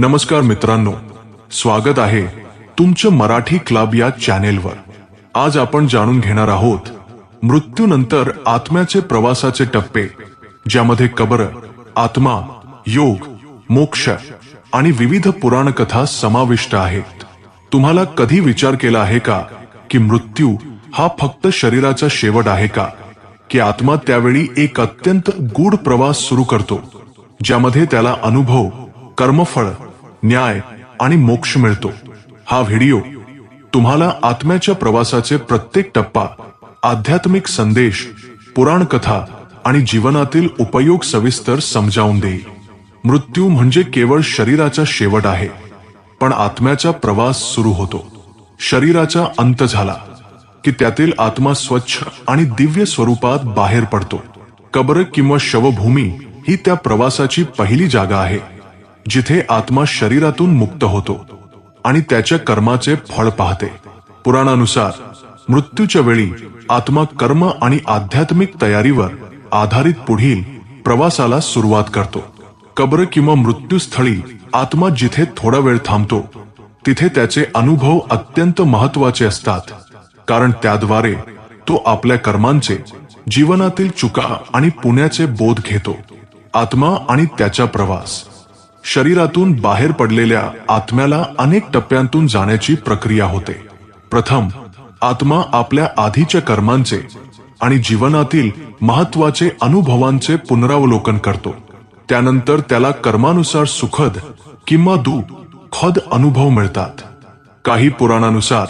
नमस्कार मित्रांनो स्वागत आहे तुमचं मराठी क्लब या चॅनेलवर. आज आपण जाणून घेणार आहोत मृत्यूनंतर आत्म्याचे प्रवासाचे टप्पे ज्यामध्ये कबर आत्मा योग मोक्ष आणि विविध पुराण कथा समाविष्ट आहेत. तुम्हाला कधी विचार केला आहे का की मृत्यू हा फक्त शरीराचा शेवट आहे का? की आत्मा त्यावेळी एक अत्यंत गूढ प्रवास सुरू करतो ज्यामध्ये त्याला अनुभव कर्मफळ न्याय आणि मोक्ष मिळतो. हा व्हिडिओ तुम्हाला आत्म्याच्या प्रवासाचे प्रत्येक टप्पा आध्यात्मिक संदेश पुराण कथा आणि जीवनातील उपयोग सविस्तर समजावून देईल. मृत्यू म्हणजे केवळ शरीराचा शेवट आहे पण आत्म्याचा प्रवास सुरू होतो. शरीराचा अंत झाला की त्यातील आत्मा स्वच्छ आणि दिव्य स्वरूपात बाहेर पडतो. कबर किंवा शवभूमी ही त्या प्रवासाची पहिली जागा आहे. जिथे आत्मा शरीरातून मुक्त होतो आणि त्याच्या कर्माचे फळ पाहते. पुराणानुसार मृत्यूच्या वेळी आत्मा कर्म आणि आध्यात्मिक तयारीवर आधारित पुढील प्रवासाला सुरुवात करतो. कब्र किंवा मृत्यूस्थळी आत्मा जिथे थोडा वेळ थांबतो तिथे त्याचे अनुभव अत्यंत महत्त्वाचे असतात. कारण त्याद्वारे तो आपल्या कर्मांचे जीवनातील चुका आणि पुण्याचे बोध घेतो. आत्मा आणि त्याचा प्रवास. शरीरातून बाहेर पडलेल्या आत्म्याला अनेक टप्प्यांतून जाण्याची प्रक्रिया होते. प्रथम आत्मा आपल्या आधीच्या कर्मांचे आणि जीवनातील महत्त्वाचे अनुभवांचे पुनरावलोकन करतो. त्यानंतर त्याला कर्मानुसार सुखद किंवा दुःखद अनुभव मिळतात. काही पुराणानुसार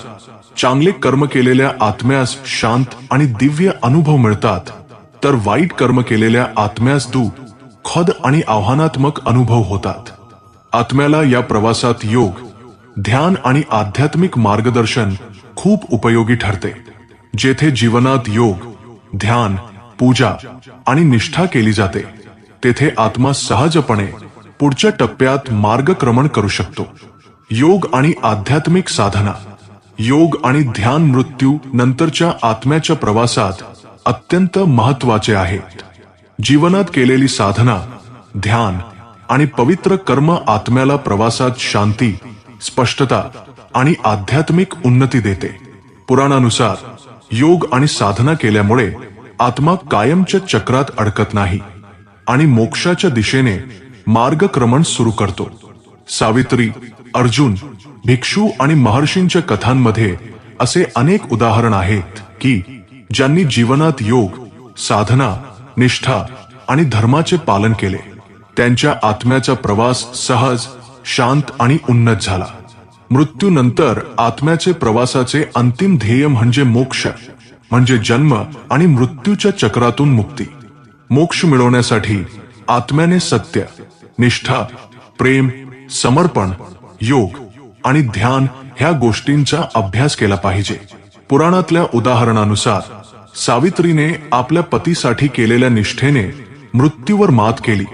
चांगले कर्म केलेल्या आत्म्यास शांत आणि दिव्य अनुभव मिळतात तर वाईट कर्म केलेल्या आत्म्यास दुःख खद आणि आव्हानात्मक अनुभव होतात. आत्म्याला या प्रवासात योग ध्यान आणि आध्यात्मिक मार्गदर्शन खूप उपयोगी ठरते. जेथे जीवनात योग ध्यान पूजा आणि निष्ठा केली जाते तेथे आत्मा सहजपणे पुढच्या टप्प्यात मार्गक्रमण करू शकतो. योग आणि आध्यात्मिक साधना योग आणि ध्यान मृत्यू नंतरच्या आत्म्याच्या प्रवासात अत्यंत महत्त्वाचे आहेत. जीवनात केलेली साधना ध्यान आणि पवित्र कर्म आत्म्याला प्रवासात शांती स्पष्टता आणि आध्यात्मिक उन्नती देते. पुराणानुसार योग आणि साधना केल्यामुळे आत्मा कायमच्या चक्रात अडकत नाही आणि मोक्षाच्या दिशेने मार्गक्रमण सुरू करतो. सावित्री अर्जुन भिक्षू आणि महर्षींच्या कथांमध्ये असे अनेक उदाहरण आहेत की ज्यांनी जीवनात योग साधना निष्ठा आणि धर्माचे पालन केले. त्यांच्या आत्म्याचा प्रवास सहज शांत आणि उन्नत झाला. मृत्यूनंतर आत्म्याचे प्रवासाचे अंतिम ध्येय म्हणजे मोक्ष म्हणजे जन्म आणि मृत्यूच्या चक्रातून मुक्ती. मोक्ष मिळवण्यासाठी आत्म्याने सत्य निष्ठा प्रेम समर्पण योग आणि ध्यान ह्या गोष्टींचा अभ्यास केला पाहिजे. पुराणातल्या उदाहरणानुसार सावित्रीने आपल्या पतीसाठी केलेल्या निष्ठेने मृत्यूवर मात केली.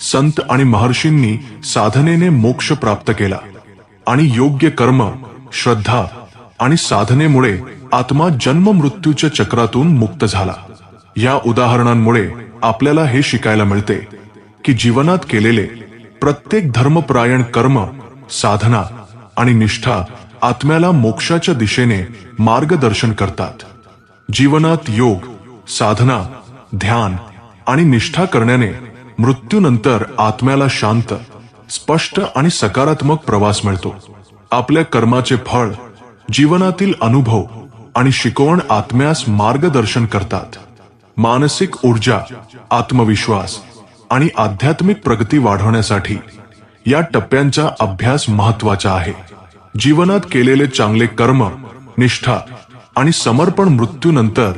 संत आणि महर्षींनी साधनेने मोक्ष प्राप्त केला आणि योग्य कर्म श्रद्धा आणि साधनेमुळे आत्मा जन्म मृत्यूच्या चक्रातून मुक्त झाला. या उदाहरणांमुळे आपल्याला हे शिकायला मिळते की जीवनात केलेले प्रत्येक धर्मप्रायण कर्म साधना आणि निष्ठा आत्म्याला मोक्षाच्या दिशेने मार्गदर्शन करतात. जीवनात योग साधना ध्यान आणि निष्ठा करण्याने मृत्यूनंतर आत्म्याला शांत स्पष्ट आणि सकारात्मक प्रवास मिळतो. आपल्या कर्माचे फळ जीवनातील अनुभव आणि शिकवण आत्म्यास मार्गदर्शन करतात. मानसिक ऊर्जा आत्मविश्वास आणि आध्यात्मिक प्रगती वाढवण्यासाठी या टप्प्यांचा अभ्यास महत्त्वाचा आहे. जीवनात केलेले चांगले कर्म निष्ठा आणि समर्पण मृत्यूनंतर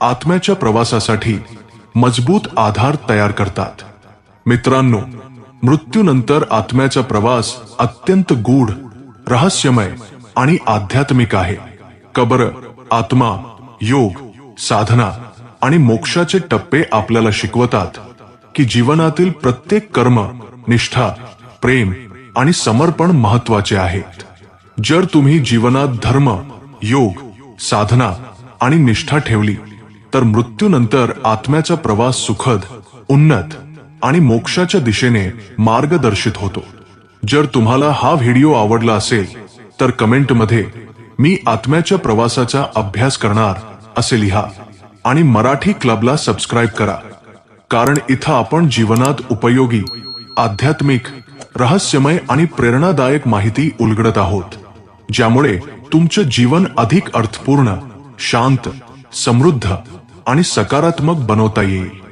आत्म्याच्या प्रवासासाठी मजबूत आधार तयार करतात. मित्रांनो मृत्यूनंतर आत्म्याचा प्रवास अत्यंत गूढ रहस्यमय आणि आध्यात्मिक आहे. कबर आत्मा योग साधना आणि मोक्षाचे टप्पे आपल्याला शिकवतात की जीवनातील प्रत्येक कर्म निष्ठा प्रेम आणि समर्पण महत्त्वाचे आहेत. जर तुम्ही जीवनात धर्म योग साधना आणि निष्ठा ठेवली तर मृत्यूनंतर आत्म्याचा प्रवास सुखद उन्नत आणि मोक्षाच्या दिशेने मार्गदर्शित होतो. जर तुम्हाला हा व्हिडिओ आवडला असेल तर कमेंटमध्ये मी आत्म्याच्या प्रवासाचा अभ्यास करणार असे लिहा आणि मराठी क्लबला सबस्क्राईब करा. कारण इथं आपण जीवनात उपयोगी आध्यात्मिक रहस्यमय आणि प्रेरणादायक माहिती उलगडत आहोत ज्यामुळे तुमचं जीवन अधिक अर्थपूर्ण शांत समृद्ध आणि सकारात्मक बनवता येईल.